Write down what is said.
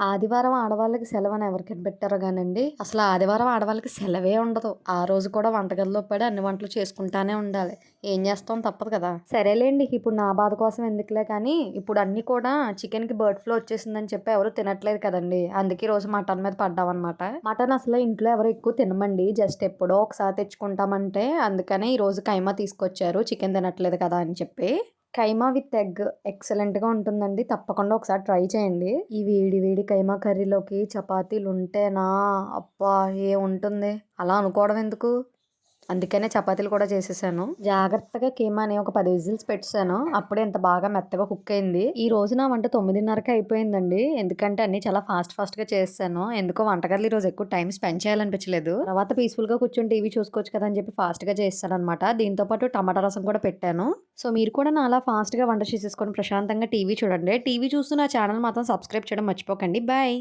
ఆదివారం ఆడవాళ్ళకి సెలవు అని ఎవరికైనా పెట్టారో కానండి అసలు ఆదివారం ఆడవాళ్ళకి సెలవే ఉండదు. ఆ రోజు కూడా వంటగదిలో పడి అన్ని వంటలు చేసుకుంటానే ఉండాలి. ఏం చేస్తాం తప్పదు కదా. సరేలేండి ఇప్పుడు నా బాధ కోసం ఎందుకులే కానీ ఇప్పుడు అన్నీ కూడా చికెన్కి బర్డ్ ఫ్లూ వచ్చేసిందని చెప్పి ఎవరు తినట్లేదు కదండి. అందుకే రోజు మటన్ మీద పడ్డామన్నమాట. మటన్ అసలు ఇంట్లో ఎవరు ఎక్కువ తినమండి. జస్ట్ ఎప్పుడో ఒకసారి తెచ్చుకుంటామంటే అందుకనే ఈ రోజు కైమా తీసుకొచ్చారు చికెన్ తినట్లేదు కదా అని చెప్పి. కైమా విత్ ఎగ్ ఎక్సలెంట్గా ఉంటుందండి. తప్పకుండా ఒకసారి ట్రై చేయండి. ఈ వేడి వేడి కైమా కర్రీలోకి చపాతీలు ఉంటేనా అబ్బా ఏ ఉంటుంది అలా అనుకోవడం ఎందుకు అందుకనే చపాతీలు కూడా చేసేసాను. జాగ్రత్తగా కీమాని ఒక పది విజిల్స్ పెట్టాను. అప్పుడే ఇంత బాగా మెత్తగా కుక్ అయింది. ఈ రోజు నా వంట తొమ్మిదిన్నరకే అయిపోయిందండి. ఎందుకంటే అన్ని చాలా ఫాస్ట్ ఫాస్ట్గా చేస్తాను ఎందుకో వంటగదిలో ఈ రోజు ఎక్కువ టైం స్పెండ్ చేయాలనిపించలేదు. తర్వాత పీస్ఫుల్గా కూర్చొని టీవీ చూసుకోవచ్చు కదా అని చెప్పి ఫాస్ట్గా చేస్తాను అనమాట దీంతో పాటు టమాటా రసం కూడా పెట్టాను. సో మీరు కూడా నా అలా ఫాస్ట్గా వంట చేసేసుకొని ప్రశాంతంగా టీవీ చూడండి. టీవీ చూస్తూ నా ఛానల్ మాత్రం సబ్స్క్రైబ్ చేయడం మర్చిపోకండి. బాయ్